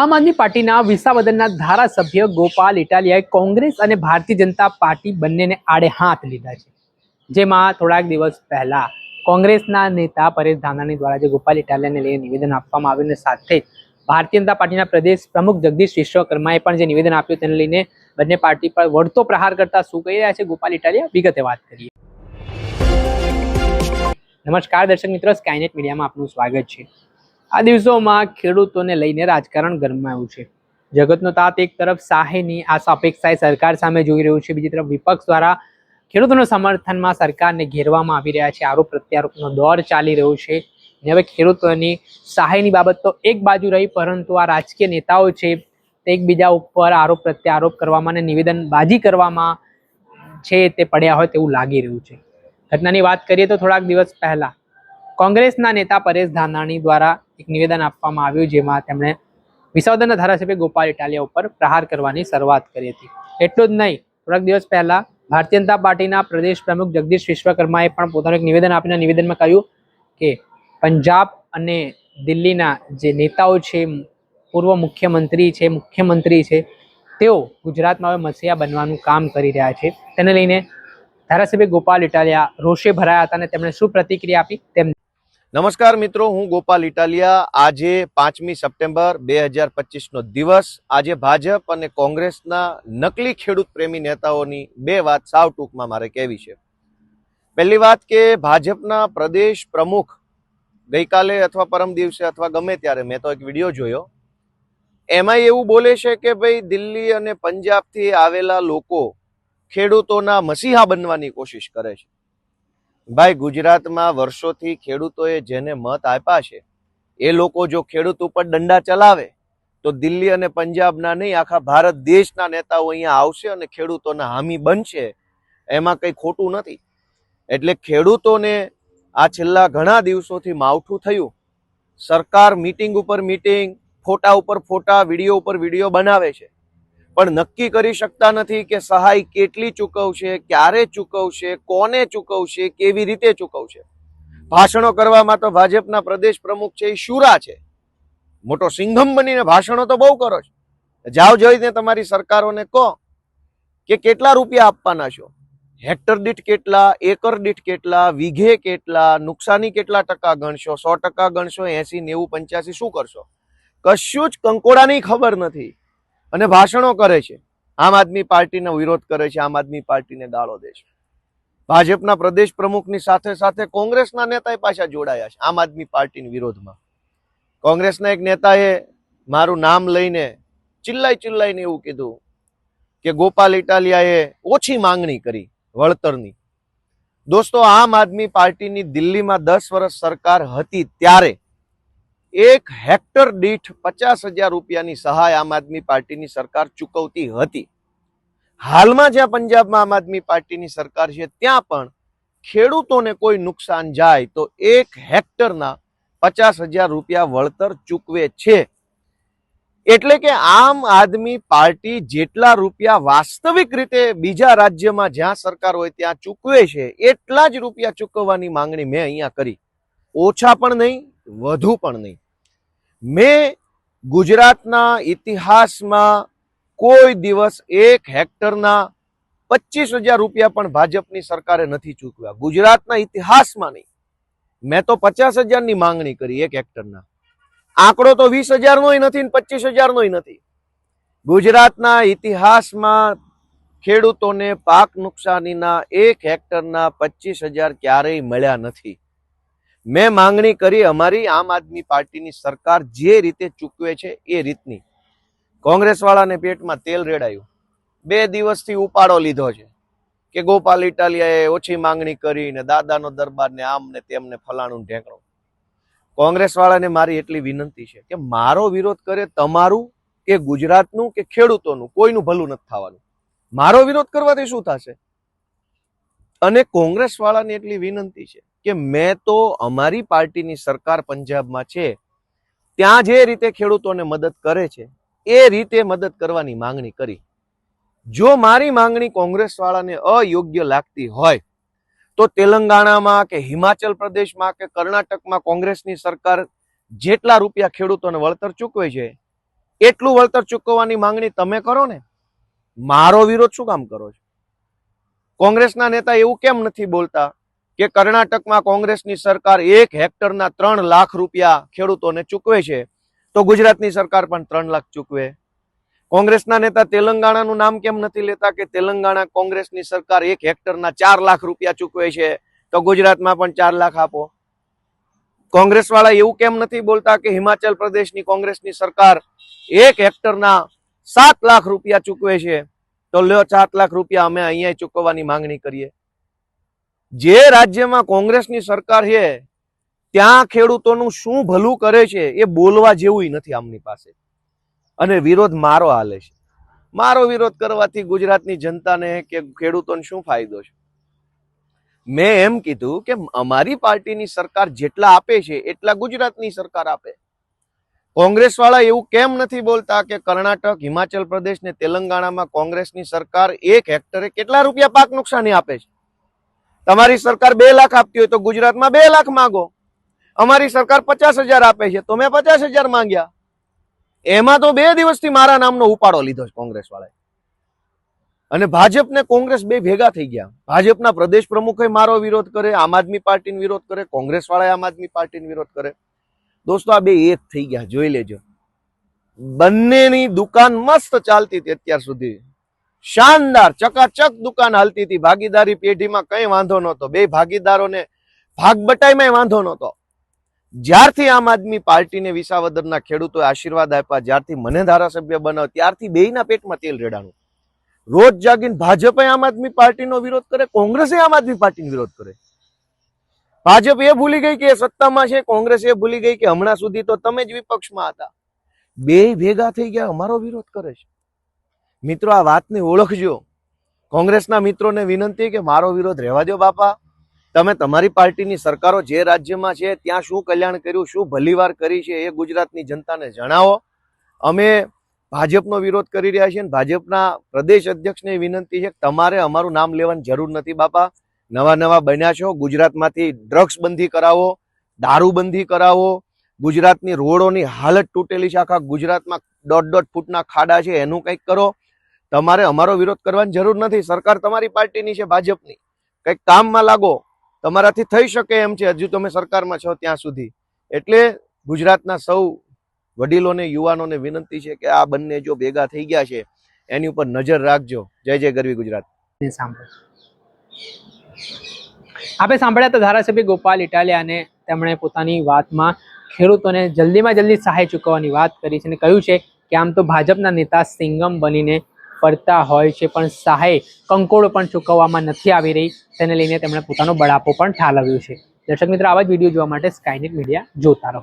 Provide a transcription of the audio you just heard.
આમ આદમી પાર્ટીના વિસાવદનના ધારાસભ્ય ગોપાલ ઇટાલિયાએ કોંગ્રેસ અને ભારતીય જનતા પાર્ટી બંનેને આડે હાથ લીધા છે. જેમાં થોડાક દિવસ પહેલા કોંગ્રેસના નેતા પરેશ ધાનાણી દ્વારા જે ગોપાલ ઇટાલિયાને લઈને નિવેદન આપવામાં આવ્યું અને સાથે જ ભારતીય જનતા પાર્ટીના પ્રદેશ પ્રમુખ જગદીશ વિશ્વકર્માએ પણ જે નિવેદન આપ્યું તેને લઈને બંને પાર્ટી પર વળતો પ્રહાર કરતા શું કહી રહ્યા છે ગોપાલ ઇટાલિયા? વિગતે વાત કરીએ. નમસ્કાર દર્શક મિત્રો સ્કાયનેટ મીડિયામાં આપનું સ્વાગત છે. આ દિવસોમાં ખેડૂતોને લઈને રાજકારણ ગરમાયું છે. જગતનો તાત એક તરફ સાહેની આ સાપેક્ષાએ સરકાર સામે જોઈ રહ્યું છે, બીજી તરફ વિપક્ષ દ્વારા ખેડૂતોના સમર્થનમાં સરકારને ઘેરવામાં આવી રહ્યા છે. આરોપ પ્રત્યારોપનો દોર ચાલી રહ્યો છે. ને હવે ખેડૂતોની સહાયની બાબત તો એક બાજુ રહી, પરંતુ આ રાજકીય નેતાઓ છે તે એકબીજા ઉપર આરોપ પ્રત્યારોપ કરવામાં અને નિવેદનબાજી કરવામાં છે તે પડ્યા હોય તેવું લાગી રહ્યું છે. ઘટનાની વાત કરીએ તો થોડાક દિવસ પહેલા કોંગ્રેસના નેતા પરેશ ધાનાણી દ્વારા એક નિવેદન આપવામાં આવ્યું, જેમાં તેમણે વિસાવદરના ધારાસભ્ય ગોપાલ ઇટાલિયા ઉપર પ્રહાર કરવાની શરૂઆત કરી હતી. એટલું જ નહીં, થોડાક દિવસ પહેલા ભારતીય જનતા પાર્ટીના પ્રદેશ પ્રમુખ જગદીશ વિશ્વકર્માએ પણ પોતાનું એક નિવેદન આપીને નિવેદનમાં કહ્યું કે, પંજાબ અને દિલ્હીના જે નેતાઓ છે, પૂર્વ મુખ્યમંત્રી છે મુખ્યમંત્રી છે, તેઓ ગુજરાતમાં હવે મસીહા બનવાનું કામ કરી રહ્યા છે. તેને લઈને ધારાસભ્ય ગોપાલ ઇટાલિયા રોષે ભરાયા હતા અને તેમણે શું પ્રતિક્રિયા આપી તેમ નમસ્કાર મિત્રો, હું ગોપાલ ઇટાલિયા. આજે પાંચમી સપ્ટેમ્બર બે હજાર પચીસનો દિવસ. આજે ભાજપ અને કોંગ્રેસના નકલી ખેડૂત પ્રેમી નેતાઓની બે વાત સાવ ટૂંકમાં મારે કહેવી છે. પહેલી વાત કે ભાજપના પ્રદેશ પ્રમુખ ગઈકાલે અથવા પરમ દિવસે અથવા ગમે ત્યારે, મેં તો એક વીડિયો જોયો. એમાં એવું બોલે છે કે ભાઈ દિલ્હી અને પંજાબથી આવેલા લોકો ખેડૂતોના મસીહા બનવાની કોશિશ કરે છે. ભાઈ, ગુજરાતમાં વર્ષોથી ખેડૂતોએ જેને મત આપ્યા છે, એ લોકો જો ખેડૂત ઉપર દંડા ચલાવે, તો દિલ્હી અને પંજાબના નહીં, આખા ભારત દેશના નેતાઓ અહીંયા આવશે અને ખેડૂતોના હામી બનશે. એમાં કંઈ ખોટું નથી. એટલે ખેડૂતોને આ છેલ્લા ઘણા દિવસોથી માવઠું થયું. સરકાર મીટિંગ ઉપર મીટિંગ, ફોટા ઉપર ફોટા, વીડિયો ઉપર વીડિયો બનાવે છે. પણ નક્કી કરી શકતા નથી કે સહાય કેટલી ચૂકવશે, ક્યારે ચૂકવશે, કોને ચૂકવશે, કેવી રીતે ચૂકવશે. ભાષણો કરવામાં તો ભાજપના પ્રદેશ પ્રમુખ છે એ શુરા છે. મોટો સિંઘમ બનીને ભાષણો તો બહુ કરો છો. જાઓ જોઈને તમારી સરકારોને કહો કે કેટલા રૂપિયા આપવાના છો? હેક્ટર દીઠ કેટલા, એકર દીઠ કેટલા, વીઘે કેટલા, નુકસાની કેટલા ટકા ગણશો, સો ટકા ગણશો, એસી, નેવું, પંચ્યાસી શું કરશો? કશું જ કંકોડાની ખબર નથી. અને ભાષણો કરે છે. આમ આદમી પાર્ટીનો વિરોધ કરે છે, આમ આદમી પાર્ટીને ગાળો દે છે. ભાજપના પ્રદેશ પ્રમુખની સાથે સાથે કોંગ્રેસના નેતાએ પાછા જોડાયા છે, આમ આદમી પાર્ટીની વિરોધમાં. કોંગ્રેસના એક નેતાએ મારું નામ લઈને ચિલ્લાઈ ચિલ્લાઈને એવું કીધું કે ગોપાલ ઇટાલિયાએ ઓછી માંગણી કરી વળતરની. દોસ્તો, આમ આદમી પાર્ટીની દિલ્હીમાં દસ વર્ષ સરકાર હતી ત્યારે એક હેક્ટર દીઠ પચાસ હજાર રૂપિયાની સહાય આમ આદમી પાર્ટીની સરકાર ચૂકવતી હતી. હાલમાં જ્યાં પંજાબમાં આમ આદમી પાર્ટીની સરકાર છે, ત્યાં પણ ખેડૂતોને કોઈ નુકસાન જાય તો એક હેક્ટરના પચાસ હજાર રૂપિયા વળતર ચૂકવે છે. એટલે કે આમ આદમી પાર્ટી જેટલા રૂપિયા વાસ્તવિક રીતે બીજા રાજ્યમાં જ્યાં સરકાર હોય ત્યાં ચૂકવે છે, એટલા જ રૂપિયા ચૂકવવાની માંગણી મેં અહીંયા કરી. ઓછા પણ નહીં, વધુ પણ નહીં. મેં ગુજરાતના ઇતિહાસમાં કોઈ દિવસ એક હેક્ટરના પચીસ હજાર રૂપિયા પણ ભાજપની સરકારે નથી ચૂકવ્યા. ગુજરાતના ઇતિહાસમાં નહીં. મેં તો પચાસ હજારની માંગણી કરી એક હેક્ટરના. આંકડો તો વીસ હજારનોય નથી ને પચીસ હજારનોય નથી. ગુજરાતના ઇતિહાસમાં ખેડૂતોને પાક નુકસાનીના એક હેક્ટરના પચીસ હજાર ક્યારેય મળ્યા નથી. મેં માંગણી કરી અમારી આમ આદમી પાર્ટીની સરકાર જે રીતે ચૂકવે છે એ રીતની. કોંગ્રેસવાળાને પેટમાં તેલ રેડાયું. બે દિવસથી ઉપાડો લીધો છે કે ગોપાલ ઇટાલિયાએ ઓછી માંગણી કરી ને દાદાનો દરબાર ને આમ ને તેમને ફલાણું ઢેકણું. કોંગ્રેસ વાળાને મારી એટલી વિનંતી છે કે મારો વિરોધ કરે તમારું કે ગુજરાતનું કે ખેડૂતોનું, કોઈનું ભલું નથી થવાનું. મારો વિરોધ કરવાથી શું થશે? અને કોંગ્રેસવાળાને એટલી વિનંતી છે કે મેં તો અમારી પાર્ટીની સરકાર પંજાબમાં છે, ત્યાં જે રીતે ખેડૂતોને મદદ કરે છે, એ રીતે મદદ કરવાની માંગણી કરી. જો મારી માંગણી કોંગ્રેસ વાળાને અયોગ્ય લાગતી હોય, તો તેલંગાણામાં કે હિમાચલ પ્રદેશમાં કે કર્ણાટકમાં કોંગ્રેસની સરકાર જેટલા રૂપિયા ખેડૂતોને વળતર ચૂકવે છે, એટલું વળતર ચૂકવવાની માંગણી તમે કરો ને, મારો વિરોધ શું કામ કરો છો? કોંગ્રેસના નેતા એવું કેમ નથી બોલતા? કે કર્ણાટકમાં કોંગ્રેસની સરકાર એક હેક્ટરના ત્રણ લાખ રૂપિયા ખેડૂતોને ચૂકવે છે, તો ગુજરાતની સરકાર પણ ત્રણ લાખ ચૂકવે. કોંગ્રેસના નેતા તેલંગાણાનું નામ કેમ નથી લેતા કે તેલંગાણા કોંગ્રેસની સરકાર એક હેક્ટરના ચાર લાખ રૂપિયા ચૂકવે છે, તો ગુજરાતમાં પણ ચાર લાખ આપો. કોંગ્રેસ વાળા એવું કેમ નથી બોલતા કે હિમાચલ પ્રદેશની કોંગ્રેસની સરકાર એક હેક્ટરના સાત લાખ રૂપિયા ચૂકવે છે, તો લ્યો સાત લાખ રૂપિયા અમે અહીંયા ચૂકવવાની માંગણી કરીએ. જે રાજ્યમાં કોંગ્રેસની સરકાર છે, ત્યાં ખેડૂતોનું શું ભલું કરે છે, એ બોલવા જેવું નથી આમની પાસે. અને વિરોધ મારો હાલે છે. મારો વિરોધ કરવાથી ગુજરાતની જનતાને કે ખેડૂતોને શું ફાયદો છે? મેં એમ કીધું કે અમારી પાર્ટીની સરકાર જેટલા આપે છે, એટલા ગુજરાતની સરકાર આપે. કોંગ્રેસ વાળા એવું કેમ નથી બોલતા કે કર્ણાટક, હિમાચલ પ્રદેશ ને તેલંગાણામાં કોંગ્રેસની સરકાર એક હેક્ટરે કેટલા રૂપિયા પાક નુકસાની આપે છે? તમારી સરકાર બે લાખ આપતી હોય તો ગુજરાતમાં બે લાખ માંગો. અમારી સરકાર પચાસ હજાર આપે છે, તો મેં પચાસ હજાર માંગ્યા. એમાં તો બે દિવસથી મારા નામનો ઉપાડો લીધો છે કોંગ્રેસ વાળાએ અને ભાજપ ને કોંગ્રેસ બે ભેગા થઈ ગયા. ભાજપના પ્રદેશ પ્રમુખે મારો વિરોધ કરે, આમ આદમી પાર્ટીનો વિરોધ કરે કોંગ્રેસ વાળાએ આમ આદમી પાર્ટીનો વિરોધ કરે. દોસ્તો, આ બે એક થઈ ગયા, જોઈ લેજો. બંનેની દુકાન મસ્ત ચાલતી હતી અત્યાર સુધી. શાનદાર, ચકાચક દુકાન હાલતી હતી. ભાગીદારી પેઢીમાં કઈ વાંધો નહોતો. બે ભાગીદારોને ભાગ બટાઈમાં વાંધો નહોતો. જ્યારથી આમ આદમી પાર્ટીને વિસાવદરના ખેડૂતોએ આશીર્વાદ આપ્યા, જ્યારથી મને ધારાસભ્ય બનાવ ત્યારથી બેયના પેટમાં તેલ રેડાણું. રોજ જાગીને ભાજપે આમ આદમી પાર્ટીનો વિરોધ કરે, કોંગ્રેસે આમ આદમી પાર્ટીનો વિરોધ કરે? ભાજપ એ ભૂલી ગઈ કે સત્તામાં છે, કોંગ્રેસ એ ભૂલી ગઈ કે હમણાં સુધી તો તમે જ વિપક્ષમાં હતા. બે ભેગા થઈ ગયા, અમારો વિરોધ કરે છે. મિત્રો, આ વાતને ઓળખજો. કોંગ્રેસના મિત્રોને વિનંતી કે મારો વિરોધ રહેવા દો બાપા. તમે તમારી પાર્ટીની સરકારો જે રાજ્યમાં છે, ત્યાં શું કલ્યાણ કર્યું, શું ભલીવાર કરી છે એ ગુજરાતની જનતાને જણાવો. અમે ભાજપનો વિરોધ કરી રહ્યા છીએ અને ભાજપના પ્રદેશ અધ્યક્ષને વિનંતી છે તમારે અમારું નામ લેવાની જરૂર નથી બાપા. નવા નવા બન્યા છો, ગુજરાતમાંથી ડ્રગ્સ બંધી કરાવો દારૂબંધી કરાવો, ગુજરાતની રોડોની હાલત તૂટેલી છે, આખા ગુજરાતમાં દોઢ દોઢ ફૂટના ખાડા છે, એનું કંઈક કરો. તમારે અમારો વિરોધ કરવાની જરૂર નથી. સરકાર તમારી પાર્ટીની છે, ભાજપની. કંઈક કામમાં લાગો. તમારાથી થઈ શકે એમ છે. હજુ તમે સરકારમાં છો ત્યાં સુધી. એટલે ગુજરાતના સૌ વડીલોને, યુવાનોને વિનંતી છે કે આ બંને જો ભેગા થઈ ગયા છે, એની ઉપર નજર રાખજો. જય જય ગરવી ગુજરાત. આપણે સાંભળ્યા તો ધારાસભ્ય ગોપાલ ઇટાલિયાને તેમણે પોતાની વાતમાં ખેડૂતોને જલ્દીમાં જલ્દી સહાય ચૂકવવાની વાત કરી છે અને કહ્યું છે કે આમ તો ભાજપના નેતા સિંગમ બનીને ફરતા હોય છે, પણ સહાય કંકોડો પણ ચૂકવવામાં નથી આવી રહી. તેને લઈને તેમણે પોતાનો બળાપો પણ ઠાલવ્યો છે. દર્શક મિત્રો, આવા જ વીડિયો જોવા માટે સ્કાયનેટ મીડિયા જોતા રહો.